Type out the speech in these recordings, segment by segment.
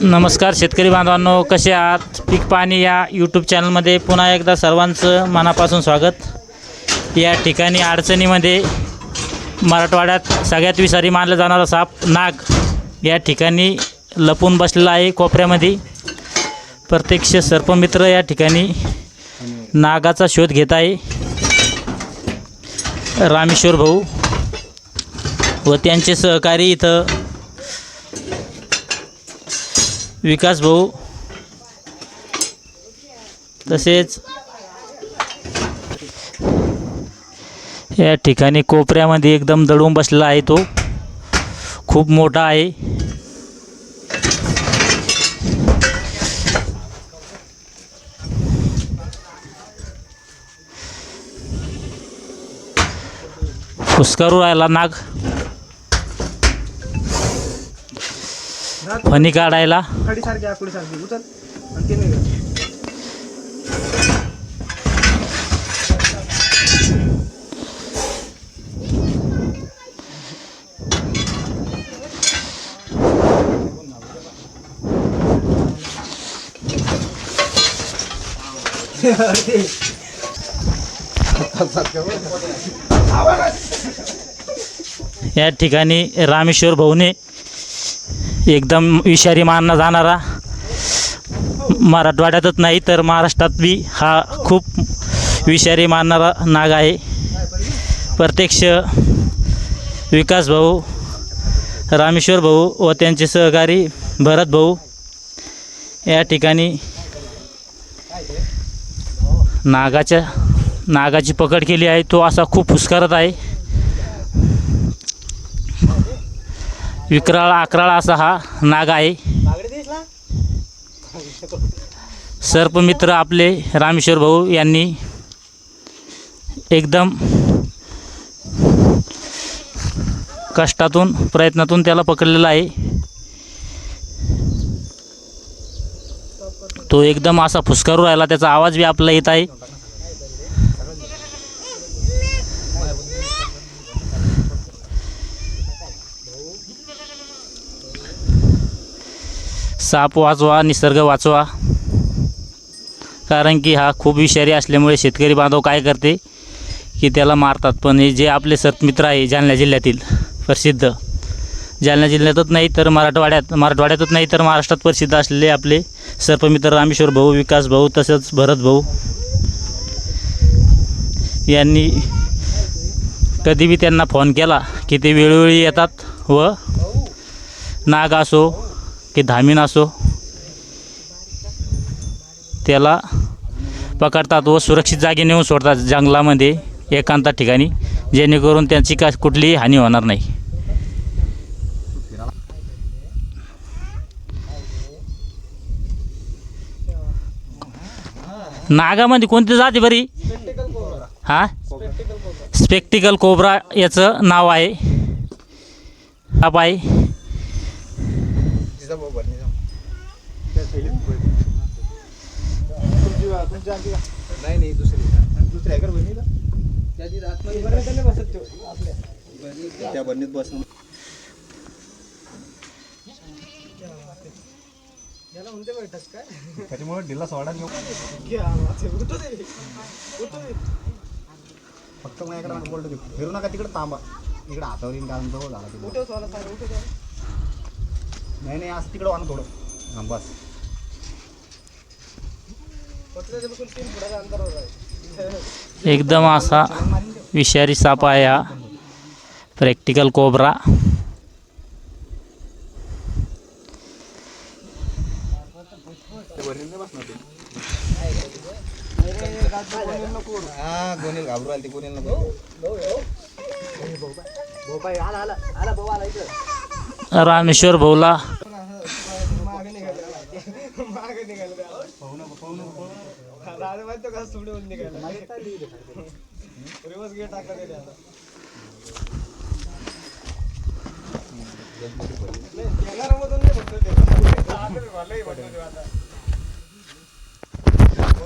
नमस्कार शेतकरी बांधवांनो कसे आहात? पीक पाणी या यूट्यूब चॅनलमध्ये पुन्हा एकदा सर्वांचं मनापासून स्वागत. या ठिकाणी अडचणीमध्ये मराठवाड्यात सगळ्यात विषारी मानला जाणारा साप नाग या ठिकाणी लपून बसलेला आहे कोपऱ्यामध्ये. प्रत्यक्ष सर्पमित्र या ठिकाणी नागाचा शोध घेत आहे. रामेश्वर भाऊ व त्यांचे सहकारी इथं विकास भाऊ. तसेच या ठिकाणी कोपऱ्यामध्ये एकदम दडून बसलेला आहे तो. खूप मोठा आहे. फुसकारू राहिला नाग. फणी काढायला. खडी सारखी आकुडी सारखी उचल. आणि ते नाही या ठिकाणी रामेश्वर भाऊने एकदम विषारी मानला जाणारा. मराठवाड्यातच नाही तर महाराष्ट्रात बी हा खूप विषारी मानणारा नाग आहे. प्रत्यक्ष विकास भाऊ रामेश्वर भाऊ व त्यांचे सहकारी भरत भाऊ या ठिकाणी नागाच्या नागाची पकड केली आहे. तो असा खूप फुसकारत आहे. विक्राळ अकराळ असा हा नाग आहे. सर्पमित्र आपले रामेश्वर भाऊ यांनी एकदम कष्टातून प्रयत्नातून त्याला पकडलेला आहे. तो एकदम असा फुसकारू राहिला त्याचा आवाज बी आपला येत आहे. साप वाचवा निसर्ग वाचवा. कारण की हा खूप विषारी असल्यामुळे शेतकरी बांधव काय करते की त्याला मारतात. पण हे जे आपले सतमित्र आहे जालना जिल्ह्यातील प्रसिद्ध. जालना जिल्ह्यातच नाही तर मराठवाड्यात मराठवाड्यातच नाही तर महाराष्ट्रात प्रसिद्ध असलेले आपले सर्पमित्र रामेश्वर भाऊ विकास भाऊ तसंच भरत भाऊ यांनी कधी बी त्यांना फोन केला की ते वेळोवेळी येतात व नाग असो की धामीन असो त्याला पकडतात व सुरक्षित जागी नेऊन सोडतात जंगलामध्ये एकांतात ठिकाणी जेणेकरून त्यांची का कुठलीही हानी होणार नाही. नागामध्ये कोणती जाते बरी? हा? स्पेक्टिकल कोबरा याचं नाव आहे. साप आहे नाही नाही दुसरी. दुसरी आहे का बहिणीला? बरं नाही बसत तो आपल्या. त्या बरणीत बसून याला म्हणते बैठक काय? त्याच्यामुळे ढिला सोडा घेऊ फक्त माझ्याकडे बोलतो फिरू नका तिकडे थांबा. इकडे हातावर येईन कारण जवळ झाला तिकडे. उठव नाही नाही असं तिकडे वाहन थोडं हां बस एकदम असा विषारी साप आहे हा प्रॅक्टिकल कोबरा हा गोनील घाबरू आले ते गोनील नको रामेश्वर भाऊला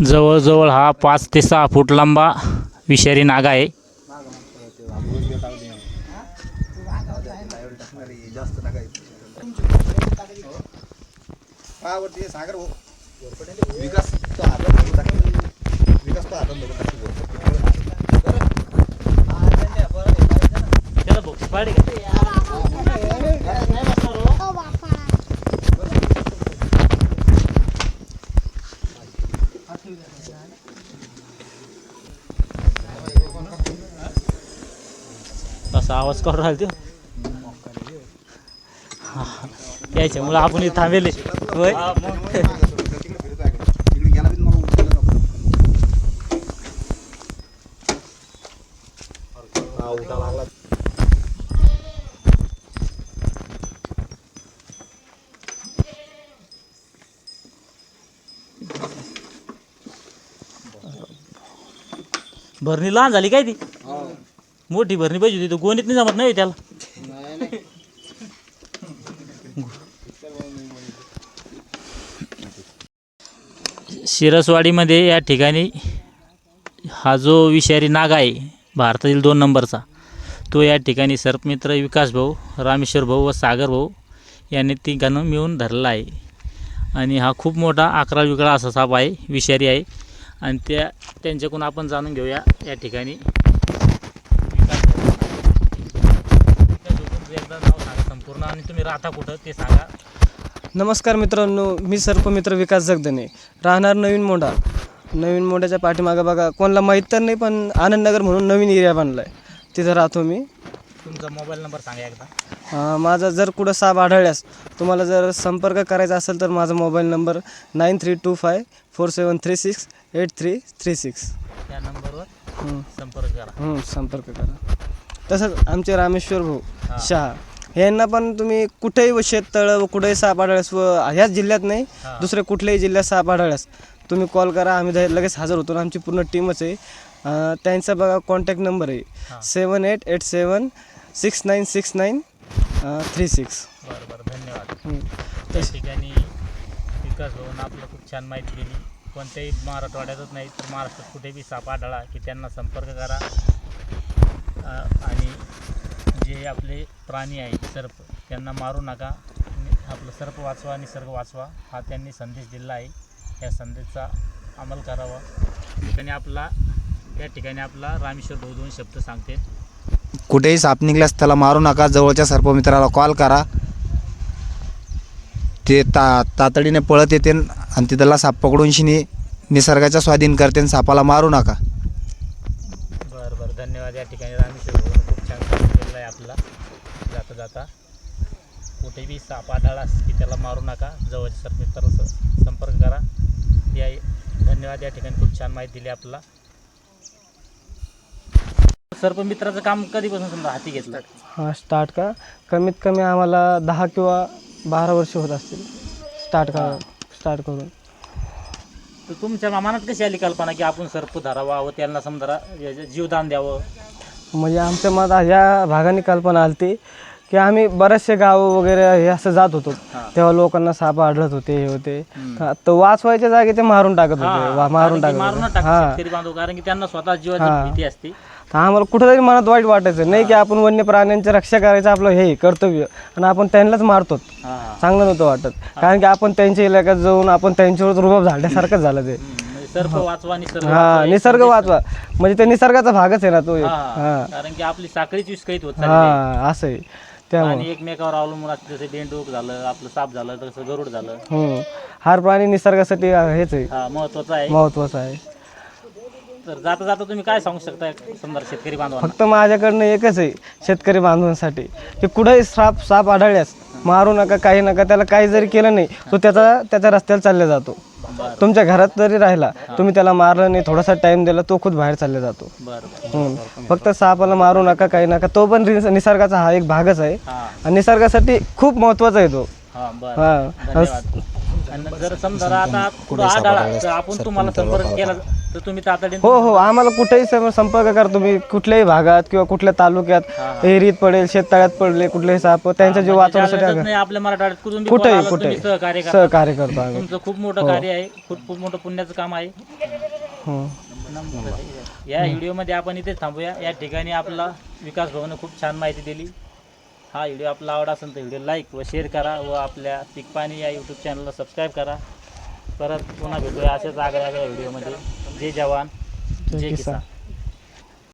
जवळजवळ हा पाच ते सहा फूट लांबा विषारी नाग आहे जास्त नका हा सागर हो विकास तो हातात धरून टाकतो. विकास तो हातात धरून टाकतो वर. आवाज करून राहिला तो यायच्यामुळं आपण इथं थांबेले. होय. हा. भरणी लहान झाली काय ती? मोठी भरणी पाहिजे होती. तो गोणीत नाही जमत नाही त्याला? शिरसवाडीमध्ये या ठिकाणी हा जो विषारी नाग आहे भारतातील दोन नंबरचा तो या ठिकाणी सर्पमित्र विकास भाऊ रामेश्वर भाऊ व सागर भाऊ यांनी तिघांनं मिळून धरला आहे. आणि हा खूप मोठा अकरा विकळा असा साप आहे विषारी आहे. आणि त्या त्यांच्याकडून आपण जाणून घेऊया या ठिकाणी. एकदा नाव सांगा संपूर्ण आणि तुम्ही राहता कुठं ते सांगा. नमस्कार मित्रांनो मी सर्पमित्र विकास जगदने राहणार नवीन मोंढा. नवीन मोंढ्याच्या पाठीमागं बघा कोणाला माहीत तर नाही पण आनंदनगर म्हणून नवीन एरिया बांधला आहे तिथं राहतो मी. तुमचा मोबाईल नंबर सांगा एकदा. माझा जर कुठं साप आढळल्यास तुम्हाला जर संपर्क करायचा असेल तर माझा mobile number nine three two five four seven three six eight three three six. त्या नंबरवर संपर्क करा. संपर्क करा. तसंच आमचे रामेश्वर भाऊ शहा. यांना पण तुम्ही कुठेही व शेततळं व कुठेही साप आढळल्यास व ह्याच जिल्ह्यात नाही. दुसऱ्या कुठल्याही जिल्ह्यात साप आढळल्यास तुम्ही कॉल करा आम्ही लगेच हजर होतो. आमची पूर्ण टीमच आहे. अं, त्यांचा बघा कॉन्टॅक्ट नंबर आहे. Seven eight eight seven six nine six nine three six बरं बरं. धन्यवाद. त्या ठिकाणी विकास भवन आपलं खूप छान माहिती दिली. कोणत्याही मराठवाड्यातच नाही तर महाराष्ट्रात कुठेही साप आढळा की त्यांना संपर्क करा. अ, आणि जे आपले प्राणी आहेत सर्प. त्यांना मारू नका. आपलं सर्प वाचवा निसर्ग वाचवा हा त्यांनी संदेश दिला आहे. या संदेशाचा अंमल करावा. ठिकाणी आपला या ठिकाणी आपला रामेश्वर भाऊ दोन शब्द सांगते. कुठेही साप निघल्यास त्याला मारू नका. जवळच्या सर्पमित्राला कॉल करा. ते ता तातडीने पळत येते आणि तिथला साप पकडून शिनी निसर्गाच्या स्वाधीन करते आणि सापाला मारू नका. बरं बरं. धन्यवाद. या ठिकाणी रामेश्वर खूप छान आहे आपला जाता जाता. कुठे बी साप आढळास की त्याला मारू नका. जवळच्या स- संपर्क करा. या धन्यवाद. या ठिकाणी खूप छान माहिती दिली आपल्याला. सर्पमित्राचं काम कधीपासून समजा हाती घेतलं? हां स्टार्ट का? कमीत कमी आम्हाला दहा किंवा बारा वर्ष होत असतील. स्टार्ट का स्टार्ट करून. तर तुमच्या मनात कशी आली कल्पना की आपण सर्प धरावा व त्यांना समजा जीवदान द्यावं? म्हणजे आमच्या मनात ह्या भागाने कल्पना आली ती की आम्ही बरेचसे गावं वगैरे हे असं जात होतो. तेव्हा लोकांना साप आढळत होते हे होते. तर वाचवायच्या जागी ते मारून टाकत होते वा- मारून टाकत होते. हा. शेतकरी बांधव कारण की त्यांना स्वतः. जीवाची भीती असते. तर आम्हाला कुठेतरी मनात वाईट वाटायचं नाही की आपण वन्य प्राण्यांची रक्षा करायचं आपलं हे कर्तव्य आणि आपण त्यांनाच मारतो हां. चांगलं नव्हतं वाटत. कारण की आपण त्यांच्या इलाक्यात जाऊन आपण त्यांच्यावर रुबाब झाल्यासारखंच झालं ते. सर्प वाचवा निसर्ग हा वाचवा, निसर्ग वाचवा. म्हणजे ते निसर्गाचा भागच आहे ना तो एक. हा, हा. कारण की आपली साखळीच विस्कळीत होत चालली आहे. हा असं आहे. त्यामुळे. आणि एकमेकावर अवलंबून असते जसे बेंडूक झालं आपलं साप झालं तसं गरुड झालं. हम्म हार प्राणी निसर्गासाठी हेच आहे. हा महत्वाचं आहे. महत्वाचं आहे. तर जाता जाता तुम्ही काय सांगू शकता समजा शेतकरी बांधवांना? फक्त माझ्याकडनं एकच आहे शेतकरी बांधवांसाठी. की कुठेही साप साप आढळल्यास मारू नका काही नका त्याला काही जरी केलं नाही तो त्याचा त्याच्या रस्त्याला चालला जातो. तुमच्या घरात जरी राहिला. तुम्ही त्याला मारलं नाही थोडासा टाइम दिला तो खुद बाहेर चालला जातो. हम्म. फक्त सापाला मारू नका काही नका. तो पण निस- निसर्गाचा हा एक भागच आहे. आणि निसर्गासाठी खूप महत्त्वाचा आहे तो. हा बरं. हा. धन्यवाद. आणि जर समजा आता तर आपण तुम्हाला संपर्क केला तर तुम्ही तातडीने हो हो आम्हाला कुठेही संपर्क करा. तुम्ही कुठल्याही भागात किंवा कुठल्या तालुक्यात एरीत पडेल शेततळ्यात पडले कुठलेही साप त्यांच्या जीव वाचवण्यासाठी आम्ही नाही आपल्या मराठवाड्यात कुठून बी कुठेही तुम्ही सहकार्य करा सहकार्य करतो आम्ही. तुमचं खूप मोठं कार्य आहे. खूप खूप मोठं पुण्याचं काम आहे. हम्म. या व्हिडिओमध्ये आपण इथेच थांबूया. या ठिकाणी आपला विकास भाऊने खूप छान माहिती दिली. हा व्हिडिओ आपला आवडा असेल तर व्हिडिओ लाईक व शेअर करा व आपल्या पीक पाणी या यूट्यूब चॅनलला सबस्क्राईब करा. परत पुन्हा भेटूया असेच आगळ्या आगळ्या व्हिडिओमध्ये. जय जवान जय किसान.